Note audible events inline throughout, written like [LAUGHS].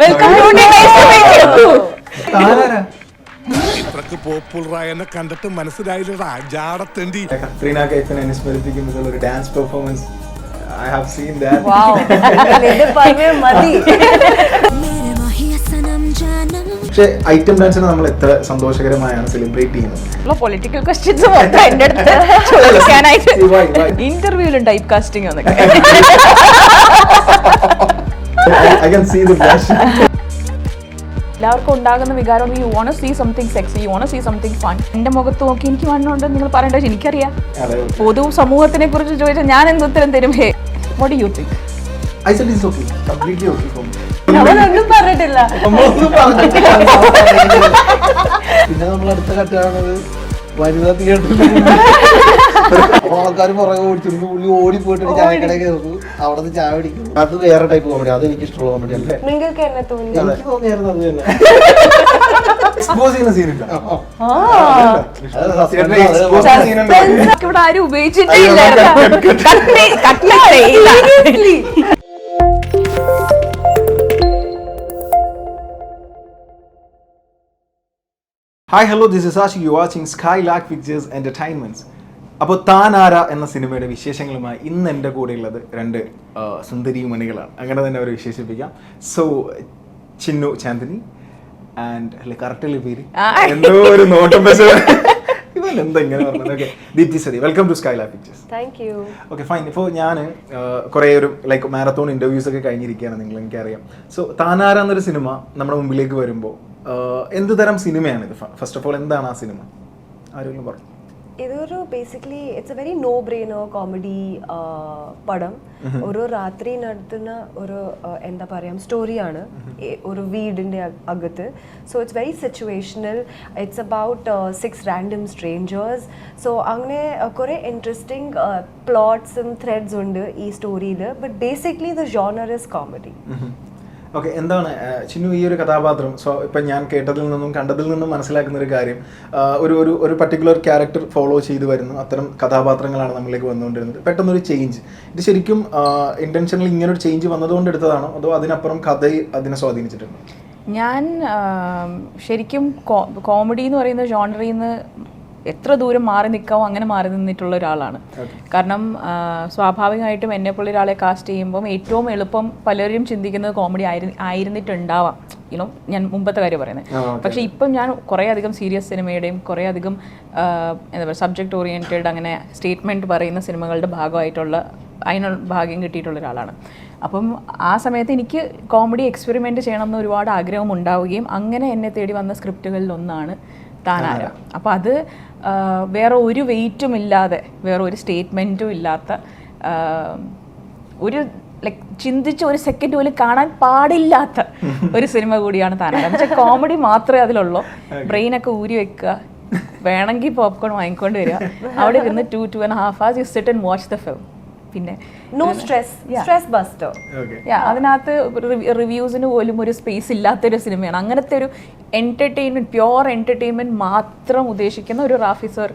Welcome to nice to meet you താനാരാ ഇത്രക്ക് പോപ്പുലറായി എന്നെ കണ്ടിട്ട് മനസ്സിലായില്ലടാ ജാടത്തേണ്ടി കത്രീന കൈഫിനെ അനുസ്മരിപ്പിക്കുമ്പോൾ ഒരു dance performance I have seen that wow ഇത് പറഞ്ഞേ മതി. പക്ഷേ ഐറ്റം ഡാൻസിനെ നമ്മൾ എത്ര സന്തോഷകരമായാണ് സെലിബ്രേറ്റ് ചെയ്യുന്നത്. പൊളിറ്റിക്കൽ ക്വസ്റ്റ്യൻസ് മൊത്തം എന്റെ അടുത്ത് ചോദിക്കാനായിട്ട് ഇന്റർവ്യൂലും ടൈപ്പ് കാസ്റ്റിംഗ് ഒന്നൊക്കെ എല്ലാവർക്കും ഉണ്ടാകുന്ന വികാരം you won't see something sexy you won't see something fun എന്റെ മുഖത്ത് നോക്കി എനിക്ക് വണ്ണുണ്ട് നിങ്ങൾ പറയേണ്ട എനിക്കറിയാം. പൊതു സമൂഹത്തിനെ കുറിച്ച് ചോദിച്ചാൽ ഞാൻ എന്ത് ഉത്തരം തരും? Hey what you think I said it's okay completely okay for അവനൊന്നും പറഞ്ഞിട്ടില്ല. [LAUGHS] പിന്നെ നമ്മൾ അടുത്ത കട്ടാണത് വനിതാ [LAUGHS] തിയേറ്ററിൽ ആൾക്കാർ പുറകെ ഓടിച്ചിരുന്നു പുള്ളി ഓടി പോയിട്ട് ചായക്കട കയറുന്നു. അവിടെ നിന്ന് ചായ പിടിക്കുന്നു അത് വേറെ ടൈപ്പ് കോമഡി അത് എനിക്ക് ഇഷ്ടമുള്ള കോമഡി അല്ലേ എനിക്ക് തോന്നിയായിരുന്നു അത് തന്നെ. എക്സ്പോസ് ചെയ്യുന്ന സീനില്ല ഇവിടെ ആരും ഉപയോഗിച്ചിട്ടില്ലായിരുന്നു hi hello this is Ashi you watching skylark pictures entertainments അപ്പോൾ താനാര എന്ന സിനിമയുടെ വിശേഷങ്ങളുമായി ഇന്ന് എന്റെ കൂടെയുള്ളത് രണ്ട് ആ, സുന്ദരി മണികളാണ്. അങ്ങനെ തന്നെ അവരെ വിശേഷിപ്പിക്കാം. സോ ചിന്നു ചാന്ദിനി ആൻഡ് അല്ലെ കറക്റ്റ് പേര്. എന്തോ ഒരു നോട്ടം പക്ഷേ എന്താ ഇങ്ങനെ പറഞ്ഞത് okay Deepti Sati welcome to skylark pictures thank you okay fine ഇപ്പോൾ ഞാൻ കുറേ ഒരു ലൈക്ക് മാരത്തോൺ ഇന്റർവ്യൂസ് ഒക്കെ കഴിഞ്ഞിരിക്കുകയാണ് നിങ്ങൾ എനിക്കറിയാം. സോ താനാര എന്നൊരു സിനിമ നമ്മുടെ മുമ്പിലേക്ക് വരുമ്പോൾ എന്ത് തരം സിനിമയാണ് ഇത്? ഫസ്റ്റ് ഓഫ് ഓൾ എന്താണ് ആ സിനിമ? ആരെങ്കിലും പറഞ്ഞു ഇതൊരു basically it's a very no brainer comedy പടം. ഒരു രാത്രി നടത്തുന്ന ഒരു ആ, എന്താ പറയുക സ്റ്റോറിയാണ് ഒരു വീടിന്റെ അക- അകത്ത്. So it's very situational it's about six random strangers so അങ്ങനെ കുറേ ഇൻട്രസ്റ്റിംഗ് പ്ലോട്ട്സും ത്രെഡ്സ് ഉണ്ട് ഈ സ്റ്റോറിയിൽ but basically the genre is comedy okay എന്താണ് ചിന്നു ഈ ഒരു കഥാപാത്രം സോ ഇപ്പം ഞാൻ കേട്ടതിൽ നിന്നും കണ്ടതിൽ നിന്നും മനസ്സിലാക്കുന്ന ഒരു കാര്യം ഒരു ഒരു ഒരു പർട്ടിക്കുലർ ക്യാരക്ടർ ഫോളോ ചെയ്ത് വരുന്നു. അത്തരം കഥാപാത്രങ്ങളാണ് നമ്മളിലേക്ക് വന്നുകൊണ്ടിരുന്നത്. പെട്ടെന്നൊരു ചേഞ്ച് ഇത് ശരിക്കും ഇന്റൻഷനിൽ ഇങ്ങനെ ഒരു ചേഞ്ച് വന്നതുകൊണ്ട് എടുത്തതാണോ? അതോ അതിനപ്പുറം കഥ അതിനെ സ്വാധീനിച്ചിട്ടുണ്ടോ? ഞാൻ ശരിക്കും കോമഡി എന്ന് പറയുന്ന ജോണറിൽ നിന്ന് എത്ര ദൂരം മാറി നിൽക്കാവോ അങ്ങനെ മാറി നിന്നിട്ടുള്ള ഒരാളാണ്. കാരണം സ്വാഭാവികമായിട്ടും എന്നെ പോലെ ഒരാളെ കാസ്റ്റ് ചെയ്യുമ്പം ഏറ്റവും എളുപ്പം പലരും ചിന്തിക്കുന്നത് കോമഡി ആയിരു ആയിരുന്നിട്ടുണ്ടാവാം. യുനോ ഞാൻ മുമ്പത്തെ കാര്യം പറയുന്നത് പക്ഷെ ഇപ്പം ഞാൻ കുറേ അധികം സീരിയസ് സിനിമയുടെയും കുറേ അധികം എന്താ പറയുക സബ്ജക്റ്റ് ഓറിയന്റഡ് അങ്ങനെ സ്റ്റേറ്റ്മെന്റ് പറയുന്ന സിനിമകളുടെ ഭാഗമായിട്ടുള്ള അതിനുള്ള ഭാഗ്യം കിട്ടിയിട്ടുള്ള ഒരാളാണ്. അപ്പം ആ സമയത്ത് എനിക്ക് കോമഡി എക്സ്പെരിമെന്റ് ചെയ്യണം എന്ന് ഒരുപാട് ആഗ്രഹം ഉണ്ടാവുകയും അങ്ങനെ എന്നെ തേടി വന്ന സ്ക്രിപ്റ്റുകളിൽ ഒന്നാണ് താനാര അപ്പോൾ അത് വേറെ ഒരു വെയിറ്റും ഇല്ലാതെ വേറെ ഒരു സ്റ്റേറ്റ്മെന്റും ഇല്ലാത്ത ഒരു ലൈക്ക് ചിന്തിച്ച് ഒരു സെക്കൻഡ് പോലും കാണാൻ പാടില്ലാത്ത [LAUGHS] ഒരു സിനിമ കൂടിയാണ് താനാര പക്ഷേ കോമഡി മാത്രമേ അതിലുള്ളൂ. ബ്രെയിനൊക്കെ ഊരി വെക്കുക. വേണമെങ്കിൽ പോപ്കോൺ വാങ്ങിക്കൊണ്ട് വരിക. അവിടെ ഇരുന്ന് two two and half hours you sit and watch the film പിന്നെ നോ സ്ട്രെസ് സ്ട്രെസ് ബസ്റ്റോ അതിനകത്ത് റിവ്യൂസിന് പോലും ഒരു സ്പേസ് ഇല്ലാത്തൊരു സിനിമയാണ്. അങ്ങനത്തെ ഒരു എന്റർടൈൻമെന്റ് പ്യോർ എന്റർടൈൻമെന്റ് മാത്രം ഉദ്ദേശിക്കുന്ന ഒരു റാഫി സർ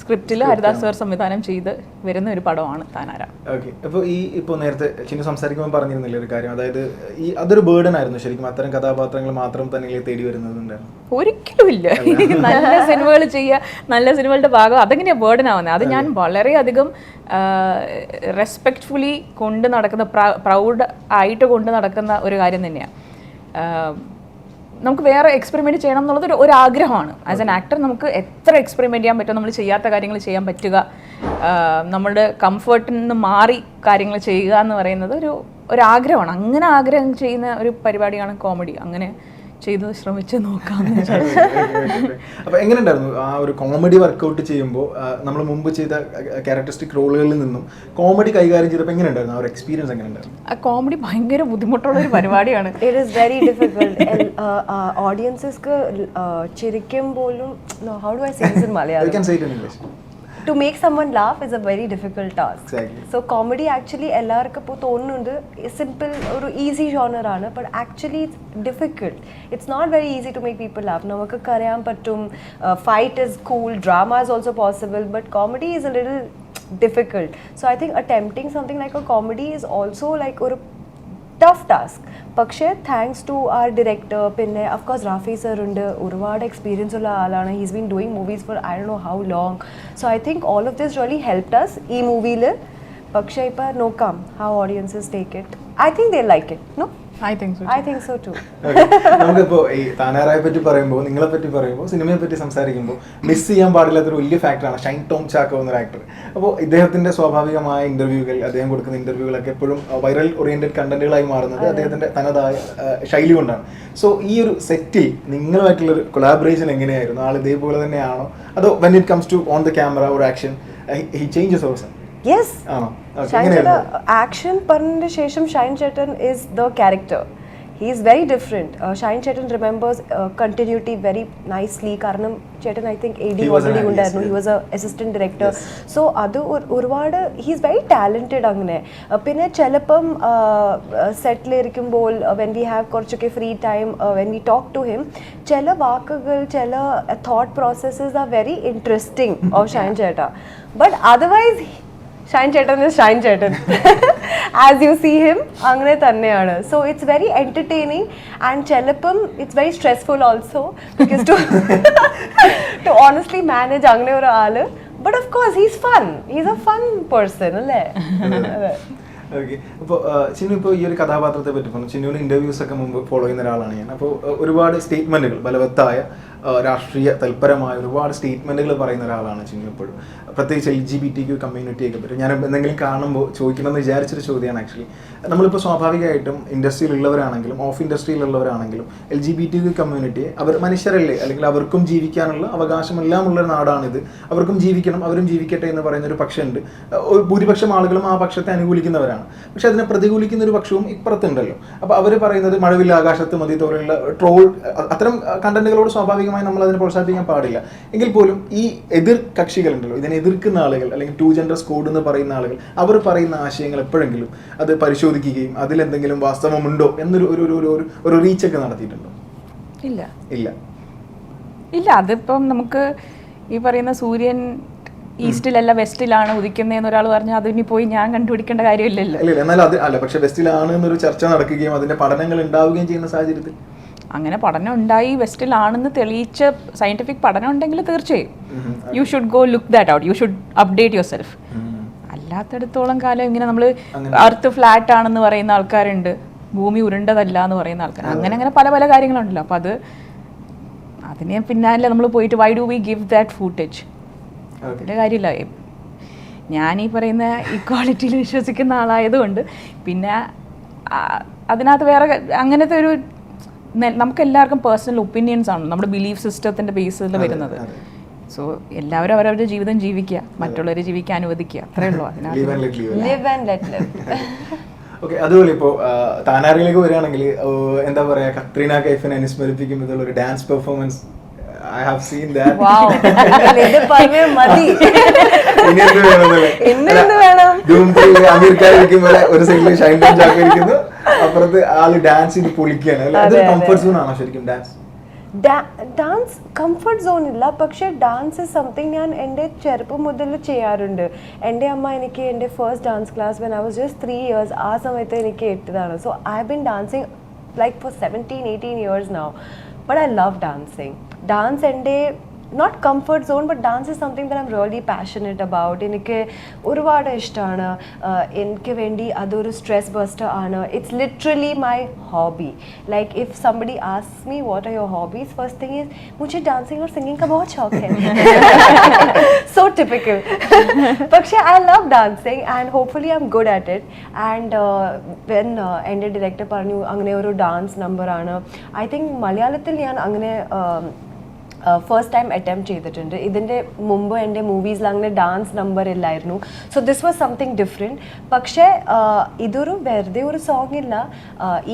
സ്ക്രിപ്റ്റിൽ ഹരിദാസ് സർ സംവിധാനം ചെയ്ത് വരുന്ന ഒരു പടമാണ് താനാര. ഓക്കെ അപ്പോൾ ഈ ഇപ്പോൾ നേരത്തെ ചിന്നു സംസാരിക്കുമ്പോൾ പറഞ്ഞിരുന്നില്ല ഒരു കാര്യം? അതായത് ഈ അതൊരു ബേർഡൻ ആയിരുന്നു ശരിക്കും. അത്തരം കഥാപാത്രങ്ങൾ മാത്രം തന്നെ തേടി വരുന്നത് ഒരിക്കലും ഇല്ല. [LAUGHS] നല്ല സിനിമകൾ ചെയ്യുക നല്ല സിനിമകളുടെ ഭാഗം അതെങ്ങനെയാണ് ബേർഡൻ ആവുന്നത് അത് ഞാൻ വളരെയധികം റെസ്പെക്റ്റ്ഫുള്ളി കൊണ്ട് നടക്കുന്ന പ്രൗഡ് ആയിട്ട് കൊണ്ട് നടക്കുന്ന ഒരു കാര്യം തന്നെയാണ് നമുക്ക് വേറെ എക്സ്പെരിമെന്റ് ചെയ്യണം എന്നുള്ളത് ഒരു ആഗ്രഹമാണ് ആസ് എൻ ആക്ടർ നമുക്ക് എത്ര എക്സ്പെരിമെന്റ് ചെയ്യാൻ പറ്റും നമ്മൾ ചെയ്യാത്ത കാര്യങ്ങൾ ചെയ്യാൻ പറ്റുക നമ്മളുടെ കംഫർട്ടിൽ നിന്ന് മാറി കാര്യങ്ങൾ ചെയ്യുക എന്ന് പറയുന്നത് ഒരു ഒരു ആഗ്രഹമാണ് അങ്ങനെ ആഗ്രഹം ചെയ്യുന്ന ഒരു പരിപാടിയാണ് കോമഡി അങ്ങനെ ചെയ്ത് ശ്രമിച്ച് നോക്കാം [LAUGHS] അപ്പൊ എങ്ങനെയുണ്ടായിരുന്നു? ആ ഒരു കോമഡി വർക്കൗട്ട് ചെയ്യുമ്പോൾ നമ്മൾ മുമ്പ് ചെയ്ത ക്യാരക്ടറിസ്റ്റിക് റോളുകളിൽ നിന്നും കോമഡി കൈകാര്യം ചെയ്തപ്പോൾ എങ്ങനെയുണ്ടായിരുന്നു? ആ ഒരു എക്സ്പീരിയൻസ് എങ്ങനെയുണ്ടായിരുന്നു? ആ കോമഡി ഭയങ്കര ബുദ്ധിമുട്ടുള്ള ഒരു പരിപാടിയാണ്. ഇറ്റ് ഈസ് വെരി ഡിഫിക്കൽട്ട് ഓഡിയൻസസ്ക്ക് uh, ചിരിക്കും പോലും how do I this in you say it in English To make someone laugh is a very difficult task. Exactly. So comedy actually എല്ലാവർക്കും ഇപ്പോൾ തോന്നുന്നുണ്ട് സിമ്പിൾ ഒരു ഈസി ജോണർ ആണ് but actually it's difficult it's not very easy to make people laugh നമുക്ക് അറിയാൻ പറ്റും fight is cool drama is also possible but comedy is a little difficult. So I think attempting something like a comedy is also like ഒരു tough task പക്ഷേ thanks to our director പിന്നെ of course Rafi sir ഉണ്ട്. ഒരുപാട് experience ഉള്ള ആളാണ്. He's been doing movies for I do how long so I think all of this really help us ഈ മൂവിയിൽ പക്ഷേ ഇപ്പം നോക്കാം. How audiences take it I think they like it no നമുക്കിപ്പോ ഈ താനാറായെ പറ്റി പറയുമ്പോൾ നിങ്ങളെ പറ്റി പറയുമ്പോൾ സിനിമയെ പറ്റി സംസാരിക്കുമ്പോൾ മിസ് ചെയ്യാൻ പാടില്ലാത്തൊരു വലിയ ഫാക്ടറാണ് ഷൈൻ ടോം ചാക്കോ എന്നൊരു ആക്ടർ അപ്പോൾ ഇദ്ദേഹത്തിന്റെ സ്വാഭാവികമായ ഇന്റർവ്യൂകൾ അദ്ദേഹം കൊടുക്കുന്ന ഇന്റർവ്യൂകളൊക്കെ എപ്പോഴും വൈറൽ ഓറിയന്റഡ് കണ്ടന്റുകളായി മാറുന്നത് അദ്ദേഹത്തിന്റെ തനതായ ശൈലി കൊണ്ടാണ്. സോ ഈ ഒരു സെറ്റിൽ നിങ്ങളുമായിട്ടുള്ള ഒരു കൊളാബറേഷൻ എങ്ങനെയായിരുന്നു? ആൾ ഇതേപോലെ തന്നെയാണോ? അതോ when it comes to on the camera ഒരു action he changes also yes Shine? ചേട്ടൻ ആക്ഷൻ പറഞ്ഞതിന് ശേഷം ഷൈൻ ചേട്ടൻ is the character he is very different Shine ചേട്ടൻ റിമെമ്പേഴ്സ് കണ്ടിന്യൂറ്റി വെരി നൈസ്ലി കാരണം ചേട്ടൻ I think A D He was an already ഉണ്ടായിരുന്നു. He. Was a assistant director so അത് ഒരു- ഒരുപാട് ഹീ ഈസ് വെരി ടാലന്റഡ് അങ്ങനെ. Uh, പിന്നെ ചിലപ്പം സെറ്റിലിരിക്കുമ്പോൾ വെൻ വി ഹാവ് കുറച്ചൊക്കെ free time when we talk to him ചില വാക്കുകൾ ചില thought processes are very interesting of Shine ചേട്ടാ. ബട്ട് അതർവൈസ് ഷൈൻ ചേട്ടൻ ഇസ് ഷൈൻ ചേട്ടൻ. ആസ് യു സീ ഹിം അങ്ങനെ തന്നെയാണ്. So it's very entertaining and ചിലപ്പം it's very stressful also because to to honestly manage അങ്ങനെ ആൾ but of course he's fun he's a fun person അല്ലേ? [LAUGHS] Okay അപ്പോൾ ചിന്നു ഇപ്പോൾ ഈ ഒരു കഥാപാത്രത്തെ പറ്റി പറഞ്ഞു. ചിന്നുവിന് ഇന്റർവ്യൂസ് ഒക്കെ മുമ്പ് ഫോളോ ചെയ്യുന്ന ഒരാളാണ് ഞാൻ. അപ്പോൾ ഒരുപാട് സ്റ്റേറ്റ്മെന്റുകൾ ബലവത്തായ രാഷ്ട്രീയ തൽപരമായ ഒരുപാട് സ്റ്റേറ്റ്മെന്റുകൾ പറയുന്ന ഒരാളാണ് ചിന്നു എപ്പോഴും. പ്രത്യേകിച്ച് L G B T Q കമ്മ്യൂണിറ്റിയൊക്കെ പറ്റും. ഞാൻ എന്തെങ്കിലും കാണുമ്പോൾ ചോദിക്കണമെന്ന് വിചാരിച്ചൊരു ചോദ്യമാണ് ആക്ച്വലി നമ്മളിപ്പോൾ സ്വാഭാവികമായിട്ടും ഇൻഡസ്ട്രിയിലുള്ളവരാണെങ്കിലും off ഇൻഡസ്ട്രിയിലുള്ളവരാണെങ്കിലും L G B T Q കമ്മ്യൂണിറ്റിയെ അവർ മനുഷ്യരല്ലേ? അല്ലെങ്കിൽ അവർക്കും ജീവിക്കാനുള്ള അവകാശമെല്ലാം ഉള്ള നാടാണിത്. അവർക്കും ജീവിക്കണം അവരും ജീവിക്കട്ടെ എന്ന് പറയുന്ന ഒരു പക്ഷമുണ്ട് ഭൂരിപക്ഷം ആളുകളും ആ പക്ഷത്തെ അനുകൂലിക്കുന്നവരാണ്. പക്ഷെ അതിനെ പ്രതികൂലിക്കുന്ന ഒരു പക്ഷവും ഇപ്പുറത്തുണ്ടല്ലോ. അപ്പോൾ അവർ പറയുന്നത് മഴവില്ല ആകാശത്ത് മതി തോലുള്ള ട്രോൾ അത്തരം കണ്ടന്റുകളോട് സ്വാഭാവികമായി നമ്മൾ അതിനെ പ്രോത്സാഹിപ്പിക്കാൻ പാടില്ല. എങ്കിൽ പോലും ഈ എതിർ കക്ഷികളുണ്ടല്ലോ ഇതിനെ എതിർക്കുന്ന ആളുകൾ അല്ലെങ്കിൽ ടു ജെൻഡർ സ്കോഡ് എന്ന് പറയുന്ന ആളുകൾ അവർ പറയുന്ന ആശയങ്ങൾ എപ്പോഴെങ്കിലും അത് പരിശോധിക്കുകയും അതിലെന്തെങ്കിലും വാസ്തവമുണ്ടോ എന്നൊരു ഒരു ഒരു ഒരു ഒരു റീച്ചൊക്കെ നടത്തിയിട്ടുണ്ടോ? ഇല്ല. ഇല്ല. ഇല്ല അതിപ്പം നമുക്ക് ഈ പറയുന്ന സൂര്യൻ ഈസ്റ്റിലല്ല വെസ്റ്റിലാണ് ഉദിക്കുന്നതെന്ന് ഒരാൾ പറഞ്ഞാൽ അതിനി പോയി ഞാൻ കണ്ടുപിടിക്കേണ്ട കാര്യമില്ലല്ലോ. അല്ല എന്നാൽ അത് അല്ല പക്ഷെ വെസ്റ്റിലാണ് എന്നൊരു ചർച്ച നടക്കുകയും അതിന്റെ പഠനങ്ങൾ ഉണ്ടാവുകയും ചെയ്യുന്ന സാഹചര്യത്തിൽ. അങ്ങനെ പഠനം ഉണ്ടായി വെസ്റ്റിലാണെന്ന് തെളിയിച്ച സയന്റിഫിക് പഠനം ഉണ്ടെങ്കിൽ തീർച്ചയായും. You should go look that out you should update your self അല്ലാത്തടത്തോളം കാലം ഇങ്ങനെ നമ്മൾ അർത്ത് ഫ്ലാറ്റ് ആണെന്ന് പറയുന്ന ആൾക്കാരുണ്ട്. ഭൂമി ഉരുണ്ടതല്ല എന്ന് പറയുന്ന ആൾക്കാർ. അങ്ങനെ അങ്ങനെ പല പല കാര്യങ്ങളുണ്ടല്ലോ. അപ്പം അത് അതിനെ പിന്നാലെ നമ്മൾ പോയിട്ട് why do we give that footage അതിന്റെ കാര്യമില്ല. ഞാൻ ഈ പറയുന്ന ഇക്വാളിറ്റിയിൽ വിശ്വസിക്കുന്ന ആളായതുകൊണ്ട് പിന്നെ അതിനകത്ത് വേറെ അങ്ങനത്തെ ഒരു നമുക്ക് എല്ലാവർക്കും പേഴ്സണൽ ഒപ്പീനിയൻസ് ആണ്. നമ്മുടെ ബിലീഫ് സിസ്റ്റത്തിന്റെ ബേസിൽ വരുന്നത്. സോ എല്ലാവരും അവരവരുടെ ജീവിതം ജീവിക്കുക. മറ്റുള്ളവരെ ജീവിക്കാൻ അനുവദിക്കുക. അത്രേ ഉള്ളൂ അതിനകത്ത്. And let leave live and let live okay അതുപോലെ ഇപ്പോൾ താനാറിലേക്ക് വരികയാണെങ്കിൽ എന്താ പറയുക കത്രീന കൈഫിനെ അനുസ്മരിപ്പിക്കുമ്പോൾ ഒരു dance performance I have seen that? Aamir Khan ഇരിക്കുമ്പോൾ ഒരു സൈഡിൽ ഷൈൻ ടോം ചാക്ക ഇരിക്കുന്നു. അപ്പുറത്ത് ആൾ ഡാൻസ് ചെയ്ത് പൊളിക്കുകയാണ്. അതൊരു. കംഫർട്ട് സോൺ ആണോ ശരിക്കും ഡാൻസ് ഡാൻസ് കംഫർട്ട് സോൺ ഇല്ല. പക്ഷെ ഡാൻസ് ഇസ് സംതിങ് ഞാൻ എന്റെ ചെറുപ്പം മുതൽ ചെയ്യാറുണ്ട്. എന്റെ അമ്മ എനിക്ക് എന്റെ first dance class when I was just three years ആ സമയത്ത് എനിക്ക് ഇട്ടതാണ്. So I been dancing like for seventeen eighteen years now but I love dancing dance എൻ്റെ not comfort zone but dance is something that I'm really passionate about എനിക്ക് ഒരുപാട് ഇഷ്ടമാണ് എനിക്ക് വേണ്ടി അതൊരു സ്ട്രെസ് ബസ്റ്റർ ആണ് it's literally my hobby like if somebody asks me what are your hobbies first thing is मुझे dancing और singing का बहुत शौक है so typical പക്ഷേ I love dancing and hopefully I am good at it and when എൻ്റെ director പറഞ്ഞു അങ്ങനെ ഒരു ഡാൻസ് നമ്പറാണ് ഐ തിങ്ക് മലയാളത്തിൽ ഞാൻ അങ്ങനെ um, ഫസ്റ്റ് ടൈം അറ്റംപ്റ്റ് ചെയ്തിട്ടുണ്ട്. ഇതിന്റെ മുമ്പ് എന്റെ മൂവീസിൽ അങ്ങനെ ഡാൻസ് നമ്പർ ഇല്ലായിരുന്നു. So this was something different പക്ഷേ ഇതൊരു വെറുതെ ഒരു സോങ് ഇല്ല.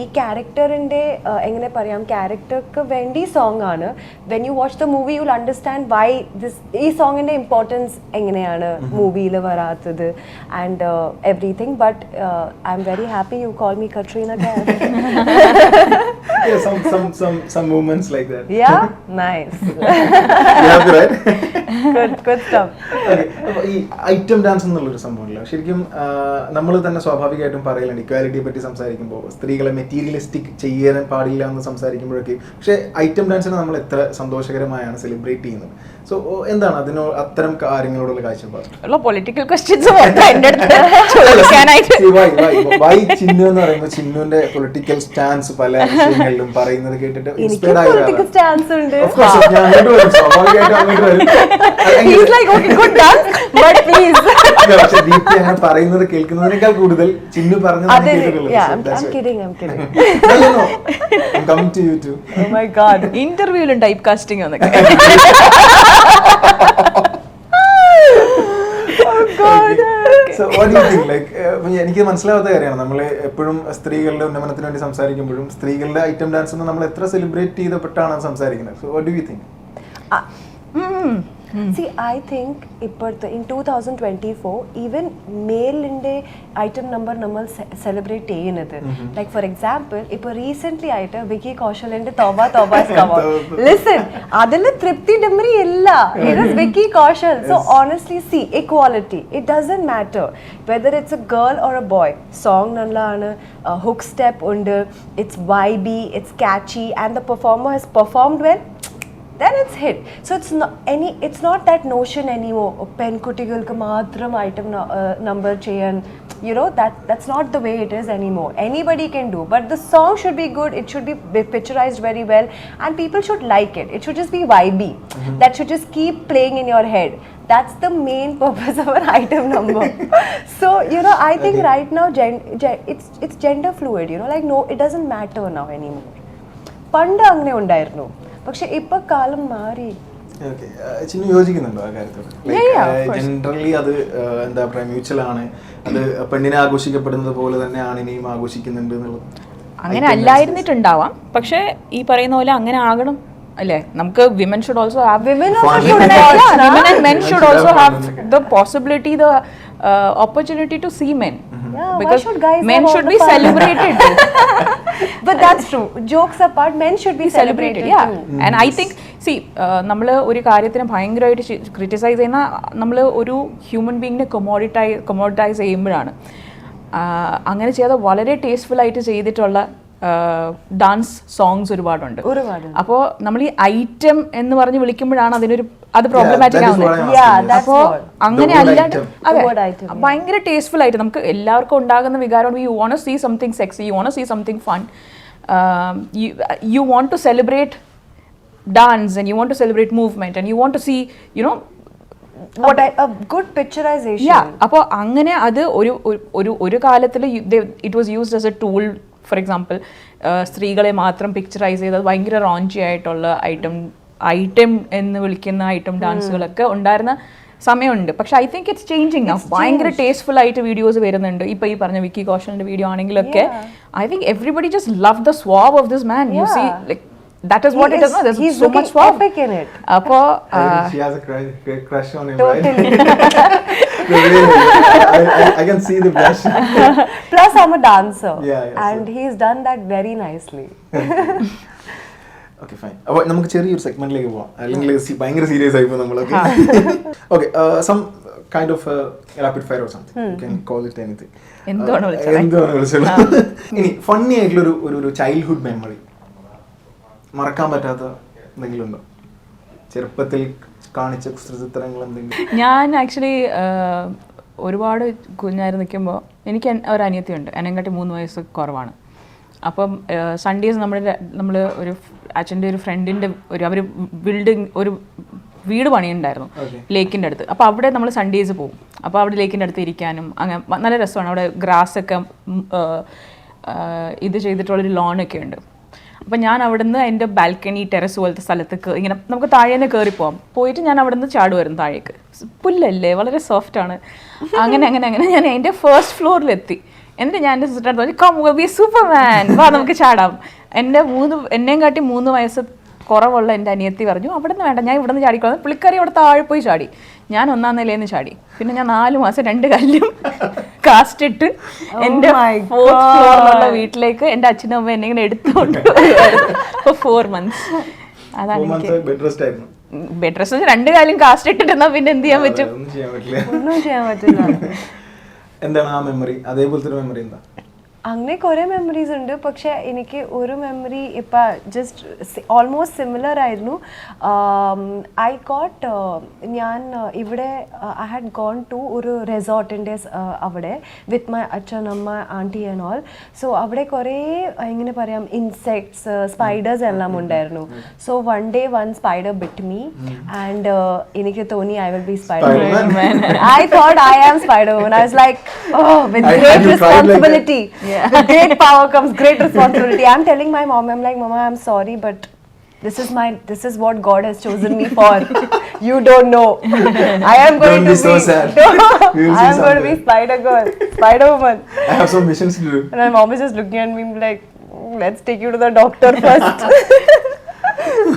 ഈ ക്യാരക്ടറിന്റെ എങ്ങനെ പറയാം? ക്യാരക്ടർക്ക് വേണ്ടി സോങ് ആണ്. When you watch the movie you'll understand why this ഈ സോങ്ങിന്റെ ഇമ്പോർട്ടൻസ് എങ്ങനെയാണ് മൂവിയിൽ വരാത്തത് and everything but I am very happy you call me Katrina some some some some moments like that. Yeah nice yeah, right. [LAUGHS] ഈ item dance എന്നുള്ളൊരു സംഭവമില്ല ശരിക്കും നമ്മൾ തന്നെ സ്വാഭാവികമായിട്ടും പറയലുണ്ട് ഇക്വാലിറ്റിയെ പറ്റി സംസാരിക്കുമ്പോൾ സ്ത്രീകളെ മെറ്റീരിയലിസ്റ്റിക് ചെയ്യാൻ പാടില്ല എന്ന് സംസാരിക്കുമ്പോഴൊക്കെ. പക്ഷേ ഐറ്റം ഡാൻസിനെ നമ്മൾ എത്ര സന്തോഷകരമായാണ് സെലിബ്രേറ്റ് ചെയ്യുന്നത്. സോ എന്താണ് അതിനോ അത്തരം കാര്യങ്ങളോടുള്ള കാഴ്ചപ്പാട്? ഉള്ള പൊളിറ്റിക്കൽ ക്വസ്റ്റ്യൻസ്? Why ചിന്നു എന്ന് പറയുമ്പോൾ ചിന്നുവിന്റെ പൊളിറ്റിക്കൽ സ്റ്റാൻസ് പല വിഷയങ്ങളിലും പറയുന്നത് കേട്ടിട്ട് എനിക്ക് ആയി സ്വാഭാവികമായിട്ടും അങ്ങോട്ട് വരും. [LAUGHS] He's like, okay, good dance, but please. [LAUGHS] പക്ഷെ ദീപ്തി അങ്ങനെ പറയുന്നത് കേൾക്കുന്നതിനേക്കാൾ കൂടുതൽ ചിന്നു പറഞ്ഞത് അതെ, yeah, I'm, kidding, I'm kidding. [LAUGHS] To you too. Oh my god. Type casting എന്നൊക്കെ So what do you think? Like, ഇപ്പൊ എനിക്ക് മനസ്സിലാവാത്ത കാര്യമാണ്. നമ്മൾ എപ്പോഴും സ്ത്രീകളുടെ ഉന്നമനത്തിന് വേണ്ടി സംസാരിക്കുമ്പോഴും സ്ത്രീകളുടെ ഐറ്റം ഡാൻസ് നമ്മൾ എത്ര സെലിബ്രേറ്റ് ചെയ്തപ്പെട്ടാണ് സംസാരിക്കുന്നത്? So what do you think See, I think ഇപ്പോഴത്തെ in 2024 even മെയിലിന്റെ ഐറ്റം നമ്പർ നമ്മൾ സെലിബ്രേറ്റ് ചെയ്യുന്നത്. ലൈക്ക് ഫോർ എക്സാമ്പിൾ ഇപ്പോൾ റീസെന്റ് ആയിട്ട് വിക്കി കോശലിന്റെ തോബ തോബ ലിസൺ അതിൽ തൃപ്തി ഡെമറി ഇല്ല. It is Vicky Kaushal. So honestly see equality it doesn't matter whether it's a girl or a boy song നല്ലതാണ് hook step ഉണ്ട്. It's vibey it's catchy and the performer has performed well then it's hit so it's not any it's not that notion anymore പെൺകുട്ടികൾക്ക് മാത്രം item number ചെയ്യാൻ you know that that's not the way it is anymore anybody can do but the song should be good it should be picturized very well and people should like it it should just be vibey that should just keep playing in your head that's the main purpose of an item number so you know i think Okay. right now gen- gen- it's it's gender fluid you know like no it doesn't matter now anymore പണ്ട് അങ്ങനെ ഉണ്ടായിരുന്നു പക്ഷെ ഇപ്പൊ കാലം മാറി. Okay Chinnu യോജിക്കുന്നുണ്ടോ ആ കാര്യത്തോട്. Generally അത് എന്താ പറയാ മ്യൂച്വൽ ആണ്. അത് പെണ്ണിനെ ആഘോഷിക്കപ്പെടുന്നത് പോലെ തന്നെ ആണിനെയും ആഘോഷിക്കുന്നുണ്ട് എന്നുള്ളത്. അങ്ങനെ അല്ലായിരുന്നിട്ടുണ്ടാവാം. പക്ഷെ ഈ പറയുന്ന പോലെ അങ്ങനെ ആകണം അല്ലേ? നമുക്ക് women should also have women and men should and- have the possibility the and to see should uh, Yeah, why because should guys men have should be celebrated but that's true jokes apart men should be celebrated yeah too and i think see നമ്മൾ ഒരു കാര്യത്തിന് ഭയങ്കരമായിട്ട് criticise ചെയ്യുന്ന നമ്മൾ ഒരു human ബീങ്ങിനെ കൊമോഡിറ്റൈ കൊമോഡിറ്റൈസ് ചെയ്യുമ്പോഴാണ് അങ്ങനെ ചെയ്ത വളരെ ടേസ്റ്റ്ഫുൾ ആയിട്ട് ചെയ്തിട്ടുള്ള ഡാൻസ് സോങ്സ് ഒരുപാടുണ്ട്. ഒരുപാട് അപ്പോൾ നമ്മൾ ഈ ഐറ്റം എന്ന് പറഞ്ഞ് വിളിക്കുമ്പോഴാണ് അതിനൊരു അത് പ്രോബ്ലമാറ്റിക് ആവുന്നത്. അപ്പോൾ അങ്ങനെ അല്ലാണ്ട് item. അതെ. ഭയങ്കര ടേസ്റ്റ്ഫുൾ ആയിട്ട് നമുക്ക് എല്ലാവർക്കും ഉണ്ടാകുന്ന വികാരം you want see something sex you want see something fun you want to celebrate dance and you want to celebrate movement and you want to see you know a, picturization good picturization. Yeah അപ്പോൾ അങ്ങനെ അത് ഒരു ഒരു- ഒരു ഒരു കാലത്തിൽ it was used as a tool for example സ്ത്രീകളെ മാത്രം പിക്ചറൈസ് ചെയ്തത് ഭയങ്കര റോഞ്ചി ആയിട്ടുള്ള ഐറ്റം ഐറ്റം എന്ന് വിളിക്കുന്ന ഐറ്റം ഡാൻസുകളൊക്കെ ഉണ്ടായിരുന്ന സമയമുണ്ട്. പക്ഷെ ഐ തിങ്ക് ഇറ്റ്സ് ചേഞ്ചിങ് ഭയങ്കര ടേസ്റ്റ്ഫുൾ ആയിട്ട് വീഡിയോസ് വരുന്നുണ്ട്. ഇപ്പൊ ഈ പറഞ്ഞ വിക്കി കോഷലിന്റെ video ആണെങ്കിലൊക്കെ I think everybody just love the swag of this man you see like that is what He it is- is he's so much epic in it. Apo, uh, she has a crush, crush on him, Totally. right? [LAUGHS] Really, I, I, I can see the blush. [LAUGHS] plus i'm a dancer. Yeah, yeah, and so- he's done that very nicely. Okay fine അപ്പോൾ നമുക്ക് ചെറിയൊരു സെഗ്മെന്റിലേക്ക് പോവാം. അല്ലെങ്കിൽ ഭയങ്കര serious ആയിപ്പോ നമ്മളൊക്കെ okay some kind of rapid fire or something can call it anything എന്താണ് വിളിച്ചത്? [LAUGHS] ഇനി ഫണ്ണി ആയിട്ടുള്ള ഒരു ഒരു ചൈൽഡ്ഹുഡ് മെമ്മറി മറക്കാൻ പറ്റാത്ത എന്തെങ്കിലും ഉണ്ടോ? ചെറുപ്പത്തിൽ കാണിച്ച ചിത്രങ്ങൾ എന്തെങ്കിലും? ഞാൻ ആക്ച്വലി ഒരുപാട് കുഞ്ഞായി നിൽക്കുമ്പോൾ എനിക്ക് ഒരു അനിയത്തിയുണ്ട്. എന്നെക്കാട്ടി മൂന്ന് വയസ്സ് കുറവാണ്. അപ്പം സൺഡേസ് നമ്മുടെ നമ്മൾ ഒരു അച്ഛന്റെ ഒരു ഫ്രണ്ടിന്റെ ഒരു അവർ ബിൽഡിങ് ഒരു വീട് പണിയുണ്ടായിരുന്നു. ലേക്കിന്റെ അടുത്ത്. അപ്പോൾ അവിടെ നമ്മൾ സൺഡേസ് പോകും അപ്പോൾ അവിടെ ലേക്കിന്റെ അടുത്ത് ഇരിക്കാനും അങ്ങനെ നല്ല രസമാണ്. അവിടെ ഗ്രാസ് ഒക്കെ ഇത് ചെയ്തിട്ടുള്ളൊരു ലോണൊക്കെ ഉണ്ട്. അപ്പം ഞാൻ അവിടുന്ന് എന്റെ ബാൽക്കണി ടെറസ് പോലത്തെ സ്ഥലത്ത് ഇങ്ങനെ നമുക്ക് താഴേന്ന് കയറി പോവാം. പോയിട്ട് ഞാൻ അവിടുന്ന് ചാടുമായിരുന്നു താഴേക്ക്. പുല്ലല്ലേ വളരെ സോഫ്റ്റ് ആണ്. അങ്ങനെ അങ്ങനെ അങ്ങനെ ഞാൻ എന്റെ ഫസ്റ്റ് ഫ്ലോറിലെത്തി എന്നിട്ട് ഞാൻ എന്റെ സിസ്റ്റർ പറഞ്ഞു കം ബി സൂപ്പർ മാൻ വാ നമുക്ക് ചാടാം. എന്റെ മൂന്ന് എന്നെയും കാട്ടി മൂന്ന് വയസ്സ് കുറവുള്ള എന്റെ അനിയത്തി പറഞ്ഞു അവിടെ നിന്ന് വേണ്ട ഞാൻ ഇവിടെ നിന്ന് ചാടിക്കോളാം പുള്ളിക്കാരി അവിടെ താഴെ പോയി ചാടി. ഞാൻ ഒന്നാം നിലയിൽ ചാടി. പിന്നെ ഞാൻ നാല് മാസം രണ്ട് കല്ലും [LAUGHS] കാസ്റ്റ് ഇട്ട് എന്റെ ഫോർത്ത് ഫ്ലോറിലുള്ള വീട്ടിലേക്ക് എന്റെ അച്ഛനും അമ്മ എന്നെ ഇങ്ങനെ എടുത്തുകൊണ്ട് [LAUGHS] ഫോർ മന്ത്സ് അതാണ് എനിക്ക് ബെഡ് റെസ്റ്റ് രണ്ട് കാലും കാസ്റ്റ് ഇട്ടിട്ടാ പിന്നെ എന്ത് ചെയ്യാൻ പറ്റും? ഒന്നും ചെയ്യാൻ പറ്റില്ല. ഒന്നും ചെയ്യാൻ പറ്റില്ല. [LAUGHS] എന്താണ് ആ മെമ്മറി അതേപോലത്തെ ഒരു മെമ്മറി എന്താ? അങ്ങനെ കുറേ മെമ്മറീസ് ഉണ്ട്. പക്ഷെ എനിക്ക് ഒരു മെമ്മറി ഇപ്പം ജസ്റ്റ് ഓൾമോസ്റ്റ് സിമിലർ ആയിരുന്നു. ഐ കോട്ട് ഞാൻ ഇവിടെ ഐ ഹാഡ് ഗോൺ ടു ഒരു റിസോർട്ടിന്റെ അവിടെ വിത്ത് മൈ അച്ഛൻ അമ്മ ആന്റി ആൻഡ് ഓൾ സോ അവിടെ കുറേ എങ്ങനെ പറയാം ഇൻസെക്ട്സ് സ്പൈഡേഴ്സ് എല്ലാം ഉണ്ടായിരുന്നു. So one day one spider bit me and എനിക്ക് തോന്നി I will be spider I thought I am spider I was like with great responsibility I- great have you tried like that? responsibility. With great power comes great [LAUGHS] responsibility. I'm telling my mom, I'm like, Mama, I'm sorry, but this is my, this is what God has chosen me for. [LAUGHS] you don't know. I am going Don't to be so sad. [LAUGHS] We will I am going to be. Spider Girl, Spider Woman. I have some missions to do. And my mom is just looking at me like, "Mm, let's take you to the doctor first.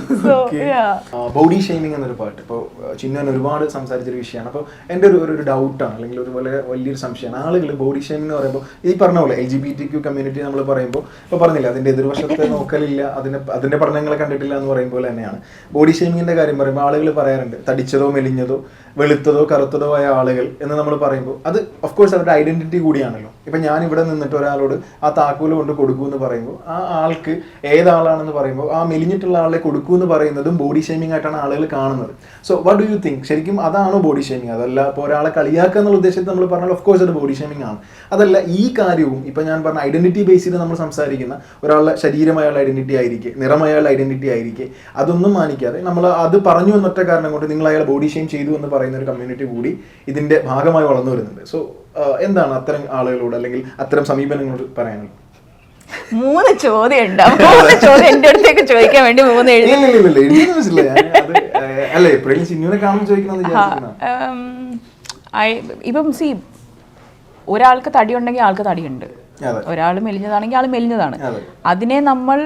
[LAUGHS] Body shaming എന്നൊരു പാട്ട്. ഇപ്പോൾ ചിന്നൻ ഒരുപാട് സംസാരിച്ചൊരു വിഷയമാണ്. അപ്പോൾ എന്റെ ഒരു ഒരു ഡൗട്ടാണ് അല്ലെങ്കിൽ ഒരു വളരെ വലിയൊരു സംശയമാണ്. ആളുകൾ ബോഡി ഷെയ്മിംഗ് എന്ന് പറയുമ്പോൾ ഈ പറഞ്ഞ പോലെ L G B T Q community നമ്മൾ പറയുമ്പോൾ ഇപ്പോൾ പറഞ്ഞില്ല അതിന്റെ എതിർവശത്തെ [LAUGHS] നോക്കലില്ല അതിനെ അതിന്റെ പഠനങ്ങളെ കണ്ടിട്ടില്ല എന്ന് പറയുമ്പോൾ തന്നെയാണ്. ബോഡി ഷെയ്മിങ്ങിന്റെ കാര്യം പറയുമ്പോൾ ആളുകൾ പറയാറുണ്ട് തടിച്ചതോ മെലിഞ്ഞതോ വെളുത്തതോ കറുത്തതോ ആയ ആളുകൾ എന്ന് നമ്മൾ പറയുമ്പോൾ അത് ഓഫ് കോഴ്സ് അവരുടെ ഐഡന്റിറ്റി കൂടിയാണല്ലോ. ഇപ്പം ഞാൻ ഇവിടെ നിന്നിട്ട് ഒരാളോട് ആ താക്കോൽ കൊണ്ട് കൊടുക്കൂ എന്ന് പറയുമ്പോൾ ആ ആൾക്ക് ഏതാളാണെന്ന് പറയുമ്പോൾ ആ മെലിഞ്ഞിട്ടുള്ള ആളെ കൊടുക്കൂ എന്ന് പറയുന്നതും ബോഡി ഷേമിംഗ് ആയിട്ടാണ് ആളുകൾ കാണുന്നത്. So what do you think ശരിക്കും അതാണോ ബോഡി ഷേമിംഗ് അതല്ല ഇപ്പോൾ ഒരാളെ കളിയാക്കുക എന്നുള്ള ഉദ്ദേശത്തിൽ നമ്മൾ പറഞ്ഞാൽ ഓഫ് കോഴ്സ് അത് ബോഡി ഷേമിംഗ് ആണ്. അതല്ല ഈ കാര്യവും ഇപ്പം ഞാൻ പറഞ്ഞ ഐഡന്റിറ്റി ബേസ് ചെയ്ത് നമ്മൾ സംസാരിക്കുന്ന ഒരാളുടെ ശരീരമായുള്ള ഐഡന്റിറ്റി ആയിരിക്കെ നിറം ഐഡന്റിറ്റി ആയിരിക്കെ അതൊന്നും മാനിക്കാതെ നമ്മൾ അത് പറഞ്ഞു എന്നൊറ്റ കാരണം കൊണ്ട് നിങ്ങൾ അയാളെ ബോഡി ഷെയിം ചെയ്തു എന്ന് പറയുന്ന ഒരു കമ്മ്യൂണിറ്റി കൂടി ഇതിന്റെ ഭാഗമായി വളർന്നു വരുന്നുണ്ട്. സോ എന്താണ് അത്തരം ആളുകളോട് അല്ലെങ്കിൽ അത്തരം സമീപനങ്ങളോട് പറയാനുള്ളത്? മൂന്ന് ചോദ്യം ഉണ്ടാവും മൂന്ന് ചോദ്യം എന്റെ അടുത്തേക്ക് ചോദിക്കാൻ വേണ്ടി മൂന്ന് എഴുതി. ഇപ്പം സി ഒരാൾക്ക് തടി ഉണ്ടെങ്കിൽ ആൾക്ക് തടിയുണ്ട്. ഉണ്ട് ഒരാൾ മെലിഞ്ഞതാണെങ്കിൽ ആൾ മെലിഞ്ഞതാണ്. അതിനെ നമ്മൾ